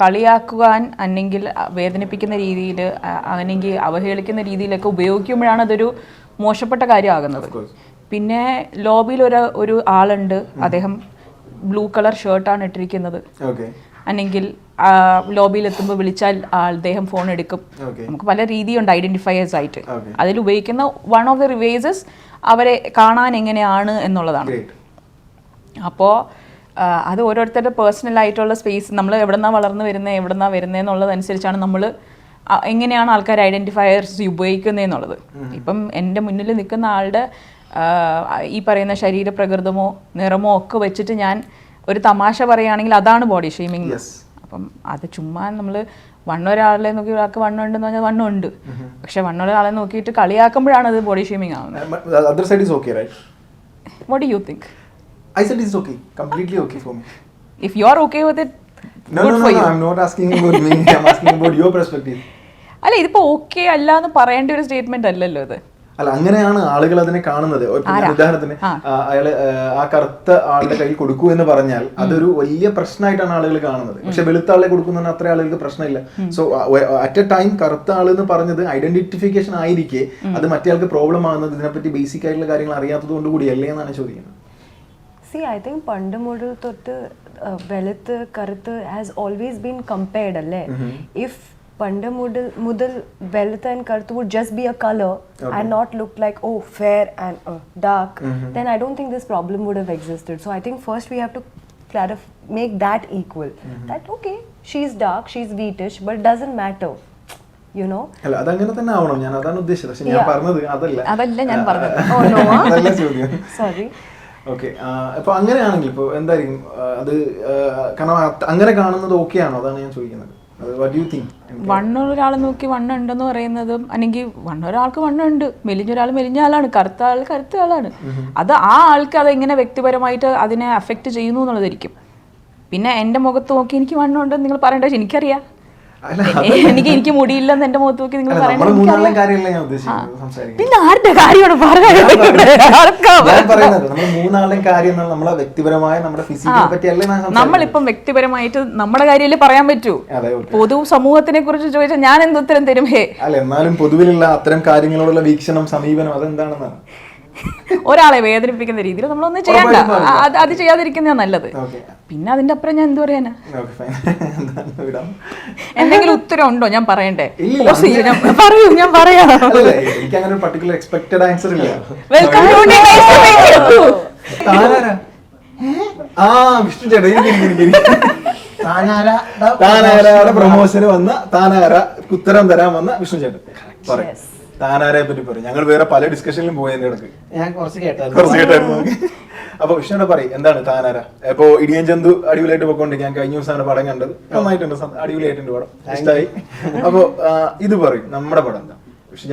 കളിയാക്കുവാൻ അല്ലെങ്കിൽ വേദനിപ്പിക്കുന്ന രീതിയിൽ അല്ലെങ്കിൽ അവഹേളിക്കുന്ന രീതിയിലൊക്കെ ഉപയോഗിക്കുമ്പോഴാണ് അതൊരു മോശപ്പെട്ട കാര്യമാകുന്നത്. പിന്നെ ലോബിയിൽ ഒരു ഒരു ആളുണ്ട്. അദ്ദേഹം ബ്ലൂ കളർ ഷർട്ടാണ് ഇട്ടിരിക്കുന്നത്. അല്ലെങ്കിൽ ലോബിയിൽ എത്തുമ്പോൾ വിളിച്ചാൽ അദ്ദേഹം ഫോൺ എടുക്കും. നമുക്ക് പല രീതിയുണ്ട് ഐഡന്റിഫയേഴ്സ് ആയിട്ട്. അതിൽ ഉപയോഗിക്കുന്ന വൺ ഓഫ് ദി റിവേസസ് അവരെ കാണാൻ എങ്ങനെയാണ് എന്നുള്ളതാണ്. അപ്പോൾ അത് ഓരോരുത്തരുടെ പേഴ്സണൽ ആയിട്ടുള്ള സ്പേസ് നമ്മൾ എവിടെന്നാ വളർന്നു വരുന്നത് എവിടെന്നാ വരുന്നത് എന്നുള്ളതനുസരിച്ചാണ് നമ്മൾ എങ്ങനെയാണ് ആൾക്കാർ ഐഡന്റിഫയേഴ്സ് ഉപയോഗിക്കുന്നത് എന്നുള്ളത്. ഇപ്പം എന്റെ മുന്നിൽ നിൽക്കുന്ന ആളുടെ ഈ പറയുന്ന ശരീരപ്രകൃതമോ നിറമോ ഒക്കെ വെച്ചിട്ട് ഞാൻ ഒരു തമാശ പറയുകയാണെങ്കിൽ അതാണ് ബോഡി ഷെയ്മിങ് യെസ് അപ്പം അത് ചുമ്മാ നമ്മൾ വണ്ണൊരാളെ നോക്കി ഒരാൾക്ക് വണ്ണം ഉണ്ടെന്ന് പറഞ്ഞാൽ വണ്ണം ഉണ്ട് പക്ഷെ വണ്ണൊരാളെ നോക്കിയിട്ട് കളിയാക്കുമ്പോഴാണ് അത് ബോഡി ഷെയ്മിങ് ആവുന്നത്. Uh, side is okay right what do you think I said it's okay completely okay for me if you are okay with it No, no, no, no. I'm not asking about me. I'm asking about your perspective. [LAUGHS] അല്ല ഇതിപ്പോ okay അല്ല എന്ന് പറയേണ്ട ഒരു statement അല്ലല്ലോ ഇത്. അല്ല അങ്ങനെയാണ് ആളുകൾ അതിനെ കാണുന്നത്. ഉദാഹരണത്തിന് അയാൾ ആ, കറുത്ത ആളുടെ കയ്യിൽ കൊടുക്കൂ എന്ന് പറഞ്ഞാൽ അതൊരു വലിയ പ്രശ്നമായിട്ടാണ് ആളുകൾ കാണുന്നത്. പക്ഷെ വെളുത്ത ആളെ കൊടുക്കുന്ന അത്ര ആളുകൾക്ക് പ്രശ്നമില്ല. സോ അറ്റ് എ ടൈം കറുത്ത ആൾ എന്ന് പറഞ്ഞത് ഐഡന്റിഫിക്കേഷൻ ആയിരിക്കെ അത് മറ്റേ ആൾക്ക് പ്രോബ്ലം ആകുന്നത് ഇതിനെപ്പറ്റി ബേസിക് ആയിട്ടുള്ള കാര്യങ്ങൾ അറിയാത്തത് കൊണ്ട് കൂടിയല്ലേ എന്നാണ് ചോദിക്കുന്നത്. See, ഐ തിങ്ക് പണ്ട് മുതൽ തൊട്ട് വെളുത്ത് കറുത്ത് ഹാസ് ഓൾവേസ് ബീൻ കമ്പയർഡ് അല്ലേ? ഇഫ് പണ്ട് മുതൽ മുതൽ വെള്ളത്ത് ആൻഡ് കറുത്ത് would just be a colour and not look like oh fair and dark then I don't think this problem would have existed so I think first we have to clarify make that equal. That okay she's dark she's wheatish but doesn't matter you know? അല്ല അതങ്ങനെ തന്നെ ആവണം. ഞാൻ അതാണ് ഉദ്ദേശിച്ചത്. പക്ഷെ ഞാൻ Yeah. പറഞ്ഞത് അതല്ല. അതല്ല ഞാൻ പറഞ്ഞത്. No? ചോദ്യം. Sorry. ഓക്കെ അപ്പൊ അങ്ങനെയാണെങ്കിൽ ഇപ്പൊ എന്തായിരിക്കും? അത് കാരണം അങ്ങനെ കാണുന്നത് ഓക്കെ ആണോ? അതാണ് ഞാൻ ചോദിക്കുന്നത്. വണ്ണം ഒരാൾ നോക്കി വണ്ണം ഉണ്ടെന്ന് പറയുന്നതും അല്ലെങ്കിൽ വണ്ണം ഒരാൾക്ക് വണ്ണം ഉണ്ട് മെലിഞ്ഞ ഒരാൾ മെലിഞ്ഞ ആളാണ്. കറുത്ത ആൾ കറുത്ത ആളാണ്. അത് ആ ആൾക്ക് അത് എങ്ങനെ വ്യക്തിപരമായിട്ട് അതിനെ അഫക്റ്റ് ചെയ്യുന്നു എന്നുള്ളതായിരിക്കും. പിന്നെ എന്റെ മുഖത്ത് നോക്കി എനിക്ക് വണ്ണം ഉണ്ടെന്ന് നിങ്ങൾ പറയേണ്ട എനിക്ക് അല്ല, എനിക്ക് എനിക്ക് മുടിയില്ലെന്ന് എന്റെ മുഖത്ത് നോക്കി നിങ്ങൾ പിന്നെ ആരുടെ കാര്യമാണ്? പറയുന്നത് വ്യക്തിപരമായ. നമ്മളിപ്പം വ്യക്തിപരമായിട്ട് നമ്മുടെ കാര്യമല്ലേ പറയാൻ പറ്റൂ? പൊതു സമൂഹത്തിനെ കുറിച്ച് ചോദിച്ചാൽ ഞാൻ എന്തോ ഉത്തരം തരും? ഹേ. അല്ല എന്നാലും പൊതുവിലുള്ള അത്തരം കാര്യങ്ങളോടുള്ള വീക്ഷണം സമീപനം അതെന്താണെന്നാണ്? ഒരാളെ വേദനിപ്പിക്കുന്ന രീതിയിൽ നമ്മളൊന്നും ചെയ്യണ്ട അത് ചെയ്യാതിരിക്കുന്ന നല്ലത്. ഓക്കെ. പിന്നെ അതിന്റെ അപ്പുറം ഞാൻ എന്ത് പറയാനാ? എന്തെങ്കിലും ഉത്തരം ഉണ്ടോ? ഞാൻ പറയണ്ടേ? പറയൂ ഞാൻ പറയാം. അങ്ങനെ ഒരു പർട്ടിക്കുലർ എക്സ്പെക്ടഡ് ആൻസർ ഇല്ല. Welcome to nice to meet you. താനാരാ? ആ വിഷ്ണു ചേട്ടൻ ഇരിക്ക്, ഇരിക്ക്, ഇരിക്ക്, ഇരിക്ക്. താനാരാ? പ്രൊമോഷന് വന്ന താനാര ഉത്തരം തരാൻ വന്ന വിഷ്ണു ചേട്ടൻ. പറയും താനാരെ പറ്റി പറയും. ഞങ്ങൾ വേറെ പല ഡിസ്കഷനിലും പോയതിന്റെ ഇടയ്ക്ക്. ഞാൻ കുറച്ച് കേട്ടായിരുന്നു. കുറച്ച് കേട്ടായിരുന്നു. അപ്പൊ വിഷ്ണുടെ പറയും എന്താണ് താനാര? ഇപ്പൊ ഇടിയൻ ചന്തു അടിപൊളിയായിട്ട് പോയിക്കൊണ്ട് ഞാൻ കഴിഞ്ഞ ദിവസമാണ് പടം കണ്ടത്. നന്നായിട്ടുണ്ട് അടിപൊളിയായിട്ടുണ്ട് പടം. ഇഷ്ടമായി അപ്പൊ ഇത് പറയും നമ്മുടെ പടം എന്താ?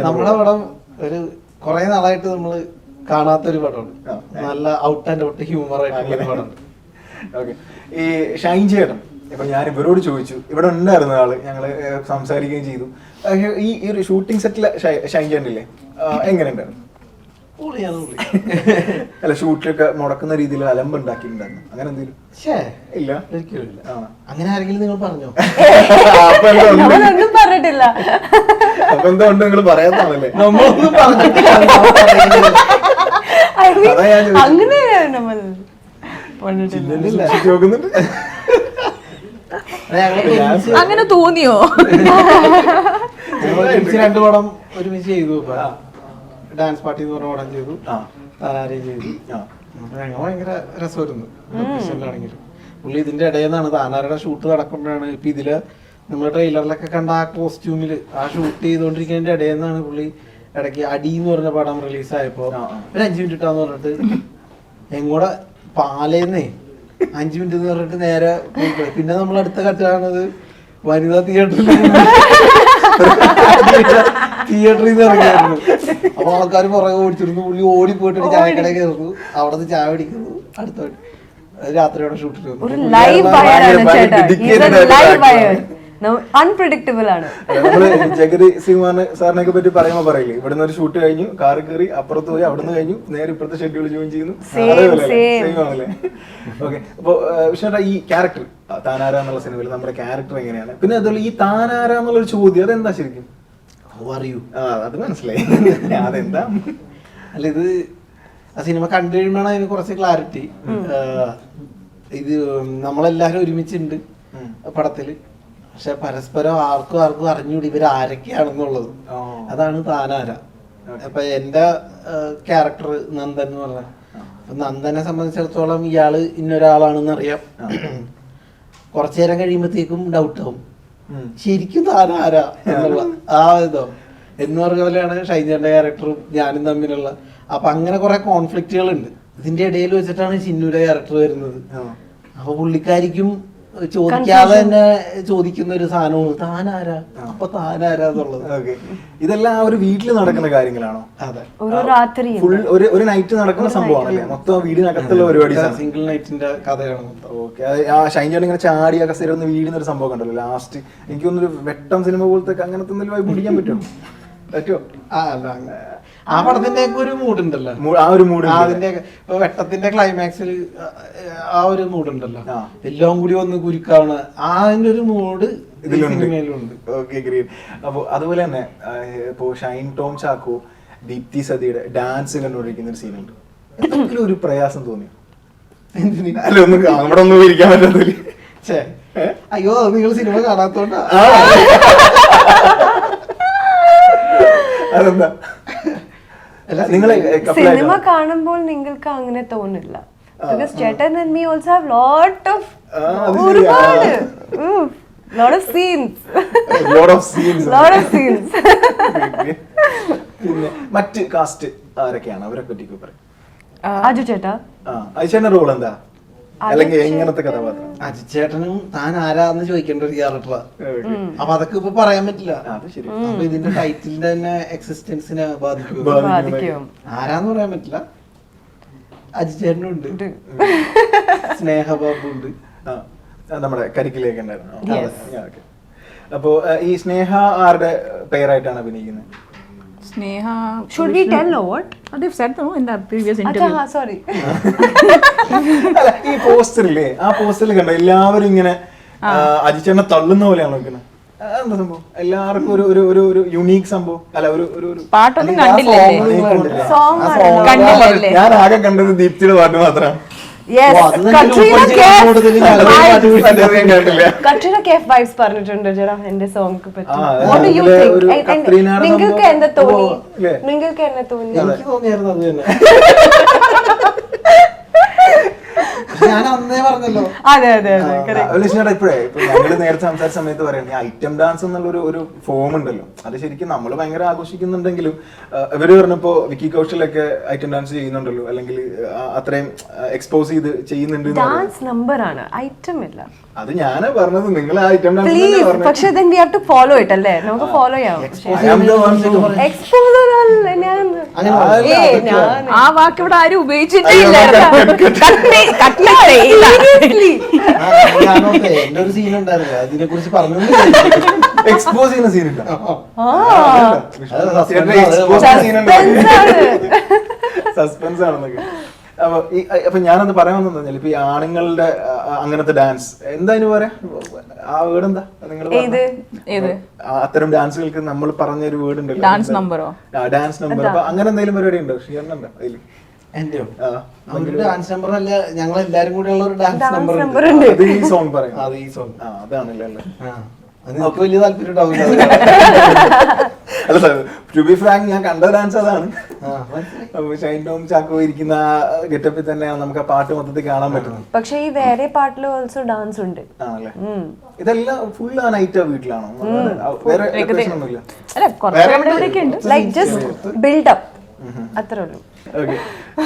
നമ്മുടെ പടം. ഒരു കുറെ നാളായിട്ട് നമ്മൾ കാണാത്തൊരു പടമാണ് പടമുണ്ട് നല്ല ഔട്ട് ആൻഡ് ഔട്ട് ഹ്യൂമർ ആയിട്ടുള്ള ഒരു പടം ഈ ഷൈൻ ചേട്ടൻ ഇപ്പൊ ഞാൻ ഇവരോട് ചോദിച്ചു ഇവിടെ ഉണ്ടായിരുന്ന ആൾ ഞങ്ങൾ സംസാരിക്കുകയും ചെയ്തു. ഈ ഈ ഒരു ഷൂട്ടിംഗ് സെറ്റിലെ ഷൈൻ ചേട്ടനില്ലേ? എങ്ങനെ ഉണ്ടായിരുന്നു. [LAUGHS] അല്ല ഷൂട്ടിലൊക്കെ മുടക്കുന്ന രീതിയിൽ അലമ്പ് ഉണ്ടാക്കിയിട്ടുണ്ടായിരുന്നു. അങ്ങനെ എന്തെങ്കിലും? ഇല്ല. ഒരിക്കലും. അങ്ങനെ ആരെങ്കിലും നിങ്ങൾ പറഞ്ഞോ? പറഞ്ഞിട്ടില്ല. അപ്പൊ എന്താ ഉണ്ട് നിങ്ങൾ പറയാത്താണല്ലേ നമ്മളൊന്നും പറഞ്ഞിട്ടില്ല. അതാ ഞാൻ. അങ്ങനെയാണ് നമ്മൾ പറഞ്ഞിട്ടില്ല ചില്ലുണ്ട്, സൂക്ഷിച്ച് നോക്കുന്നുണ്ട് അത് ഞങ്ങൾ ഒരുമിച്ച് അങ്ങനെ തോന്നിയോ? രണ്ടു രണ്ട് പടം ഒരുമിച്ച് ചെയ്തു. ഡാൻസ് പാർട്ടി എന്ന് പറഞ്ഞ പടം ചെയ്തു. ആ. താനാരെയും ചെയ്തു. ഞങ്ങൾ ഭയങ്കര രസമായിരുന്നു. ആണെങ്കിലും പുള്ളി ഇതിന്റെ ഇടയിൽ നിന്നാണ് താനാരുടെ ഷൂട്ട് നടക്കുമ്പോഴാണ് ഇപ്പൊ ഇതിൽ നമ്മൾ ട്രെയിലറിലൊക്കെ കണ്ട ആ കോസ്റ്റ്യൂമിൽ ആ ഷൂട്ട് ചെയ്തുകൊണ്ടിരിക്കുന്നതിന്റെ ഇടയിൽ നിന്നാണ് പുള്ളി ഇടയ്ക്ക് അടി എന്ന് പറഞ്ഞ പടം റിലീസായപ്പോ. ഒരു അഞ്ചു മിനിറ്റ് ഇട്ടാന്ന് പറഞ്ഞിട്ട് എങ്ങോടെ പാലേന്നേ? അഞ്ചു മിനിറ്റ് എന്ന് പറഞ്ഞിട്ട് നേരെ. പിന്നെ നമ്മൾ അടുത്ത കറ്റാണത് വനിതാ തിയേറ്ററിൽ തിയേറ്ററിൽ നിന്ന് ഇറങ്ങിയായിരുന്നു. അപ്പൊ ആൾക്കാർ പുറകെ ഓടിച്ചിരുന്നു. പുള്ളി ഓടി പോയിട്ട് ചായക്കടയിൽ കയറുന്നു. അവിടെ നിന്ന് ചായ പിടിക്കുന്നു അടുത്ത വണ്ടി. അത് രാത്രിയോടെ ഷൂട്ടിട്ട് ഒരു ലൈവ് ചേട്ടാ. ലൈവ് അൺപ്രഡിക്റ്റബിൾ ആണ്. നമ്മൾ ജഗതി സിംഹാന് സാറിനെ പറ്റി പറയുമ്പോ പറയില്ലേ ഇവിടുന്ന് ഒരു ഷൂട്ട് കഴിഞ്ഞു കാർ കയറി അപ്പുറത്ത് പോയി അവിടുന്ന് കഴിഞ്ഞു നേരെ ഇപ്പുറത്തെ ഷെഡ്യൂൾ ജോയിൻ ചെയ്യുന്നു. സെയിം ആണല്ലേ? ഓക്കെ അപ്പൊ വിഷ്ണുട്ട ഈ ക്യാരക്ടർ താനാര എന്നുള്ള സിനിമയിൽ നമ്മുടെ ക്യാരക്ടർ എങ്ങനെയാണ്? പിന്നെ അതുപോലെ ഈ താനാര എന്നുള്ള ഒരു ചോദ്യം അതെന്താ ശരിക്കും? അറിയൂ ആ അത് മനസ്സിലായി. അതെന്താ? അല്ല ഇത് ആ സിനിമ കണ്ടു കഴിയുമ്പോഴാണ് അതിന് കുറച്ച് ക്ലാരിറ്റി ഇത് നമ്മളെല്ലാരും ഒരുമിച്ചുണ്ട്. പടത്തിൽ. പക്ഷെ പരസ്പരം ആർക്കും ആർക്കും അറിഞ്ഞൂടി ഇവർ ആരൊക്കെയാണെന്നുള്ളത്. അതാണ് താനാര. അപ്പൊ എന്റെ ക്യാരക്ടർ നന്ദൻ എന്ന് പറഞ്ഞ. നന്ദനെ സംബന്ധിച്ചിടത്തോളം ഇയാൾ ഇന്നൊരാളാണെന്ന് അറിയാം കുറച്ചു നേരം കഴിയുമ്പോഴത്തേക്കും ഡൗട്ട് ആവും. ശരിക്കും താനാരാ എന്നുള്ള ആ ഇതോ. എന്ന് പറഞ്ഞ പോലെയാണ് ഷൈജന്റെ ക്യാരക്ടറും ഞാനും തമ്മിലുള്ള. അപ്പൊ അങ്ങനെ കുറെ കോൺഫ്ലിക്റ്റുകൾ ഉണ്ട് ഇതിന്റെ ഇടയിൽ വെച്ചിട്ടാണ് ചിന്നൂരെ ക്യാരക്ടർ വരുന്നത്. അപ്പൊ പുള്ളിക്കാരിക്കും ചോദിക്കാതെ തന്നെ ചോദിക്കുന്ന ഒരു സാധനമാണ് താനാരാ അപ്പൊ താനാരാ എന്നുള്ളത് ഓക്കെ. ഇതെല്ലാം ആ ഒരു വീട്ടിൽ നടക്കുന്ന കാര്യങ്ങളാണോ? അതെ. ഒരു രാത്രി ഫുൾ ഒരു ഒരു നൈറ്റ് നടക്കുന്ന സംഭവമാണല്ലേ? മൊത്തം വീടിനകത്തുള്ള പരിപാടി സിംഗിൾ നൈറ്റിന്റെ കഥയാണ് മൊത്തം. ഓക്കെ. ആ ഷൈൻ ചേട്ടൻ ഇങ്ങനെ ചാടി ആ കസേര ഒന്ന് ഒരു സംഭവം കണ്ടല്ലോ. ലാസ്റ്റ് എനിക്ക് തോന്നുന്നു വെട്ടം സിനിമ പോലത്തെ അങ്ങനത്തെ എന്തെങ്കിലും പിടിക്കാൻ പറ്റുമോ? [LAUGHS] പറ്റുമോ? ആ അല്ല ആ പടത്തിന്റെ ഒരു മൂഡ് ഉണ്ടല്ലോ ആ ഒരു മൂഡ് അതിന്റെ വെട്ടത്തിന്റെ ക്ലൈമാക്സിൽ ആ ഒരു മൂഡ് ഉണ്ടല്ലോ എല്ലാം കൂടി ഒന്ന് കുരുക്കാവണ അതിന്റെ ഒരു മൂഡ് ഇതിലുണ്ട്. ഓക്കെ ഗ്രീൻ അപ്പോൾ അതുപോലെ തന്നെ ഇപ്പൊ ഷൈൻ ടോം ചാക്കോ ദീപ്തി സതിയുടെ ഡാൻസ് കണ്ടുകൊണ്ടിരിക്കുന്ന ഒരു സീനുണ്ട് എന്തെങ്കിലും ഒരു പ്രയാസം തോന്നി? അല്ല ഒന്ന് അവിടെ ഒന്നും ഇരിക്കാൻ പറ്റത്തില്ല. അയ്യോ നിങ്ങൾ സിനിമ കാണാത്തോണ്ടാ അതെന്താ സിനിമ കാണുമ്പോൾ നിങ്ങൾക്ക് അങ്ങനെ തോന്നില്ല. ബിക്കോസ് ചേട്ടൻ and me also have lot of. ഒരുപാട്. Lot of scenes lot of scenes lot of scenes പിന്നെ മറ്റ് കാസ്റ്റ് ആരൊക്കെയാണ്? അവരെ പറ്റി പറയും അജു ചേട്ടാ. ആ ചേട്ടന്റെ റോൾ എന്താ? അല്ലെങ്കിൽ എങ്ങനത്തെ കഥാപാത്രം? അജിച്ചേട്ടനും താൻ ആരാന്ന് ചോദിക്കേണ്ട ഒരു ക്യാരക്ടറാ. അപ്പൊ അതൊക്കെ ഇപ്പൊ പറയാൻ പറ്റില്ല. അപ്പൊ ഇതിന്റെ ടൈറ്റിലിന്റെ തന്നെ എക്സിസ്റ്റൻസിനെ ബാധിക്കും. ആരാന്ന് പറയാൻ പറ്റില്ല. അജിച്ചേട്ടനും ഉണ്ട്. സ്നേഹബാബു ഉണ്ട് നമ്മുടെ കരിക്കിലേക്ക് ഉണ്ടായിരുന്നു. അപ്പോ ഈ സ്നേഹ ആരുടെ പേരായിട്ടാണ് അഭിനയിക്കുന്നത്? Sneha should we tell what അത് said no in the previous അച്ഛാ ഇന്റർവ്യൂ ഹാ സോറി അല്ല ഈ പോസ്റ്ററില്ലേ ആ പോസ്റ്ററിൽ കണ്ട എല്ലാവരും ഇങ്ങനെ അജിച്ചേട്ടനെ തള്ളുന്ന പോലെയാണ് നോക്കുന്നത് എന്താ സംഭവം? എല്ലാവർക്കും ഒരു ഒരു ഒരു ഒരു യുണീക് സംഭവം. അല്ല ഒരു ഒരു ഒരു പാട്ടൊന്നും കണ്ടില്ലേ? Song ആ song കണ്ടില്ലല്ലേ? ഞാൻ ആകെ കണ്ടത് ദീപ്തിയുടെ പാട്ട് മാത്രമാണ്. Katrina Kaif vibes പറഞ്ഞിട്ടുണ്ട് ചേട്ടാ എന്റെ സോങ് പറ്റി. നിങ്ങൾക്ക് സംഭവം തോന്നി? നിങ്ങൾക്ക് എന്നെ തോന്നി. [LAUGHS] അത് അതെ അതെ ഇപ്പോഴേ ഇപ്പൊ നേരത്തെ സംസാരിച്ച സമയത്ത് പറയുന്നത് ഐറ്റം ഡാൻസ് എന്നുള്ള ഒരു ഒരു ഫോം ഉണ്ടല്ലോ. അത് ശരിക്കും നമ്മൾ ഭയങ്കര ആഘോഷിക്കുന്നുണ്ടെങ്കിലും ഇവർ പറഞ്ഞപ്പോ വിക്കി കൗശലൊക്കെ ഐറ്റം ഡാൻസ് ചെയ്യുന്നുണ്ടല്ലോ. അല്ലെങ്കിൽ അത്രയും എക്സ്പോസ് ചെയ്ത് ചെയ്യുന്നുണ്ട് ഡാൻസ് നമ്പർ ആണ്. ഐറ്റം ഇല്ല. അത് ഞാനാ പറഞ്ഞത് നിങ്ങൾ ആ ഐറ്റം പ്ലീസ് പക്ഷേ then we have to follow it അല്ലേ? നമുക്ക് ഫോളോ ചെയ്യാം. എക്സ്പോസർ ഞാൻ ഏയ് ഞാൻ ആ വാക്ക് ഇവിടെ ആരും ഉപയോഗിച്ചിട്ടില്ല ആ, ഞാനോട്ടെ എന്റെ ഒരു സീൻ ഉണ്ടായിരുന്നു. അതിനെ കുറിച്ച് പറഞ്ഞു എക്സ്പോസ് ചെയ്യുന്ന സീൻ സസ്പെൻസ് Suspense ആണ്. സസ്പെൻസ് ആണെന്നൊക്കെ. അപ്പൊ ഈ അപ്പൊ ഞാനത് പറയാൻ പറഞ്ഞാൽ ഇപ്പൊ ഈ ആണുങ്ങളുടെ അങ്ങനത്തെ ഡാൻസ് എന്താ ഇനി പറയാ? ആ വേർഡ് എന്താ നിങ്ങൾ? അത്തരം ഡാൻസുകൾക്ക് നമ്മൾ പറഞ്ഞ ഒരു വേർഡ് ഉണ്ടല്ലോ ഡാൻസ് നമ്പറോ ഡാൻസ് നമ്പർ അപ്പൊ അങ്ങനെ എന്തെങ്കിലും പരിപാടി ഉണ്ടോ? ഷിയറിനുണ്ടോ? അതിൽ എന്റെയോ? ഡാൻസ് നമ്പർ അല്ല ഞങ്ങൾ എല്ലാരും കൂടെ ഉള്ള ഒരു ഡാൻസ് നമ്പർ ഉണ്ട്. അത് ഈ സോങ് പറയാം. അത് ഈ സോങ് ആ അതാണല്ലേ എനിക്ക് വലിയ താല്പര്യം ഉണ്ടാവില്ല. [LAUGHS] അല്ല സാർ ടു ബി ഫ്രാങ്ക് ഞാൻ കണ്ട ഡാൻസ് അതാണ്. ഷൈൻ ടോം ചാക്കോ ഇരിക്കുന്ന ഗെറ്റപ്പിൽ തന്നെയാണ് നമുക്ക് ആ പാട്ട് മൊത്തത്തിൽ കാണാൻ പറ്റുന്നത്. പക്ഷെ ഈ വേറെ പാട്ടിൽ ഓൾസോ ഡാൻസ് ഉണ്ട്. ആണല്ലേ? ഇതെല്ലാം ഫുൾ ആ നൈറ്റ് വീട്ടിലാണോ? വേറെ ലൈക്ക് ജസ്റ്റ് ബിൽഡ് അപ്പ് അത്രേ ഉള്ളൂ. ഓക്കെ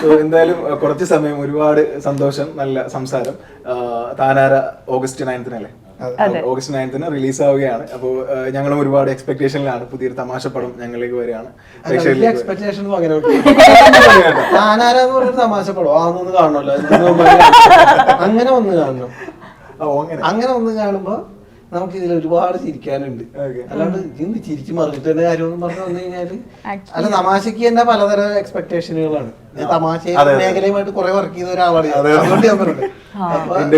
സോ എന്തായാലും കുറച്ച് സമയം ഒരുപാട് സന്തോഷം നല്ല സംസാരം. താനാര ഓഗസ്റ്റ് നയൻത്തിനല്ലേ? ഓഗസ്റ്റ് നയൻത്തിന് റിലീസ് ആവുകയാണ് അപ്പോൾ ഞങ്ങളും ഒരുപാട് എക്സ്പെക്ടേഷനിലാണ് പുതിയൊരു തമാശ പടം ഞങ്ങളിലേക്ക് വരികയാണ്. എക്സ്പെക്ടേഷൻ ഞാനാരാന്ന് പറഞ്ഞ തമാശ പടം. ആന്നൊന്ന് കാണണല്ലോ അങ്ങനെ ഒന്ന് കാണണം. ഓ അങ്ങനെ. അങ്ങനെ ഒന്ന് കാണുമ്പോ നമുക്ക് ഇതിൽ ഒരുപാട് ചിരിക്കാനുണ്ട്. അല്ലാണ്ട് ഇന്ന് ചിരിച്ച് മറിഞ്ഞിട്ട് തന്നെ കാര്യമൊന്നും പറഞ്ഞു വന്നു കഴിഞ്ഞാൽ അല്ല തമാശക്ക് തന്നെ പലതരം എക്സ്പെക്ടേഷനുകളാണ് ഞാൻ തമാശ. മേഖലയുമായിട്ട് കുറെ വർക്ക് ചെയ്ത ഒരാളാണ്. അതുകൊണ്ട് ഞാൻ പറഞ്ഞത് ഉണ്ട്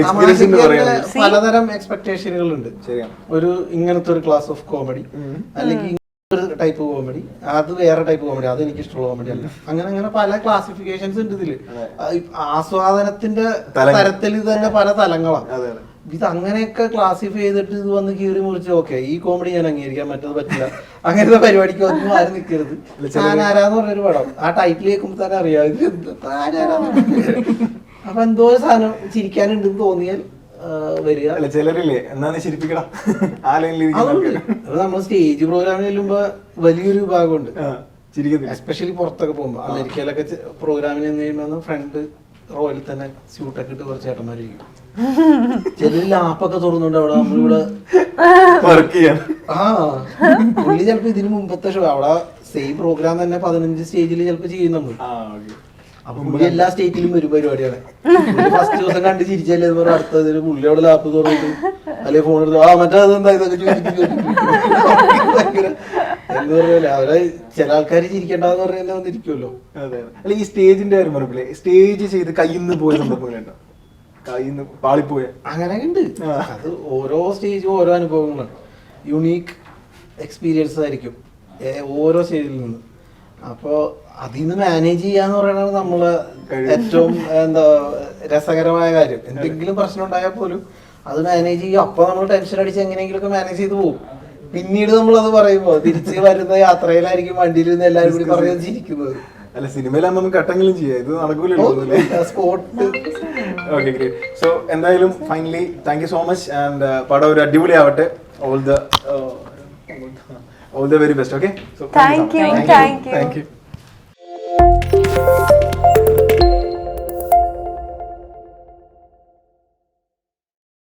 പലതരം എക്സ്പെക്ടേഷനുകളുണ്ട് ശരിയാണ് ഒരു ഇങ്ങനത്തെ ഒരു ക്ലാസ് ഓഫ് കോമഡി അല്ലെങ്കിൽ ഒരു ടൈപ്പ് കോമഡി അത് വേറെ ടൈപ്പ് കോമഡി അത് എനിക്ക് ഇഷ്ടമുള്ള കോമഡി അല്ല അങ്ങനെ അങ്ങനെ പല ക്ലാസിഫിക്കേഷൻസ് ഉണ്ട് ഇതിൽ. ആസ്വാദനത്തിന്റെ തരത്തിൽ തന്നെ പല തലങ്ങളാണ്. ഇത് അങ്ങനെയൊക്കെ ക്ലാസിഫൈ ചെയ്തിട്ട് ഇത് വന്ന് കീറി മുറിച്ച് ഓക്കെ ഈ കോമഡി ഞാൻ അംഗീകരിക്കാൻ പറ്റത് പറ്റില്ല. അങ്ങനത്തെ പരിപാടിക്ക് ഒന്നും ആരും നിൽക്കരുത് താനാരാന്ന് പറഞ്ഞൊരു പടം. ആ ടൈറ്റിൽ കേൾക്കുമ്പോൾ തന്നെ അറിയാം. ഇത് താനാരാന്ന് അപ്പൊ എന്തോ സാധനം ചിരിക്കാനുണ്ടെന്ന് തോന്നിയാൽ വരിക. അല്ല ചിലരില്ലേ? എന്നാന്ന് ശരിപ്പിക്കണം ആ ലൈനിൽ അത് നമ്മൾ സ്റ്റേജ് പ്രോഗ്രാമിന് ചെല്ലുമ്പോ വലിയൊരു വിഭാഗമുണ്ട്. എസ്പെഷ്യലി പുറത്തൊക്കെ പോകുമ്പോ. അമേരിക്കയിലൊക്കെ പ്രോഗ്രാമിന് എന്ന് കഴിയുമ്പോൾ ഫ്രണ്ട് റോയിൽ തന്നെ സ്യൂട്ടൊക്കെ ഇട്ട് കുറച്ച് ചേട്ടന്മാരിരിക്കും. ലാപ്പൊക്കെ തുറന്നുകൊണ്ട് അവിടെ നമ്മളിവിടെ വർക്ക് ചെയ്യാൻ. ആ. പുള്ളി ചിലപ്പോ ഇതിന് മുമ്പത്തെ ഷോ അവിടെ സെയിം പ്രോഗ്രാം തന്നെ പതിനഞ്ച് സ്റ്റേജിൽ ചിലപ്പോ ഓക്കെ അപ്പൊ പുള്ളി എല്ലാ സ്റ്റേറ്റിലും ഒരു പരിപാടിയാണ് ഫസ്റ്റ് ദിവസം കണ്ട് ചിരിച്ചല്ലേ എന്ന് പറഞ്ഞ അടുത്തത് പുള്ളി അവിടെ ലാപ്പ് തുറന്നിട്ട് അല്ലെ ഫോൺ എടുത്ത് ആ മറ്റേ അതെന്താ ഇതൊക്കെ ചോദിക്കും എന്ന് പറഞ്ഞാൽ അവരെ ചില ആൾക്കാർ ചിരിക്കണ്ടെന്ന് പറഞ്ഞാൽ വന്നിരിക്കുമല്ലോ. അല്ല ഈ സ്റ്റേജിന്റെ കാര്യം പറഞ്ഞില്ലേ സ്റ്റേജ് ചെയ്ത് കയ്യിൽ നിന്ന് പോയ സംഭവങ്ങളുണ്ടോ പാളിപ്പോയ. അങ്ങനെ ഉണ്ട് അത് ഓരോ സ്റ്റേജും ഓരോ അനുഭവങ്ങളാണ്. യുണീക്ക് എക്സ്പീരിയൻസ് ആയിരിക്കും. ഓരോ സ്റ്റേജിൽ നിന്ന്. അപ്പോൾ അതിൽ നിന്ന് മാനേജ് ചെയ്യാന്ന് പറയുന്നത് നമ്മൾ ഏറ്റവും എന്താ രസകരമായ കാര്യം. എന്തെങ്കിലും പ്രശ്നം ഉണ്ടായാൽ പോലും അത് മാനേജ് ചെയ്യും. അപ്പൊ നമ്മൾ ടെൻഷൻ അടിച്ച് എങ്ങനെയെങ്കിലും മാനേജ് ചെയ്ത് പോകും പിന്നീട് നമ്മൾ അത് പറയുമ്പോൾ തിരിച്ച് വരുന്ന യാത്രയിലായിരിക്കും വണ്ടിയിൽ നിന്ന് എല്ലാവരും കൂടി പറഞ്ഞ് ചിരിക്കുന്നത്. അല്ല സിനിമയിലാകുമ്പോൾ നമുക്ക് കട്ടങ്ങളും ചെയ്യാം. ഇത് നടക്കൂലല്ലോ സ്പോട്ട് ഓക്കെ ഗ്രേറ്റ് സോ എന്തായാലും finally thank you so much and പടം ഒരു അടിപൊളി ആവട്ടെ all the all the very best okay thank you thank you. Thank you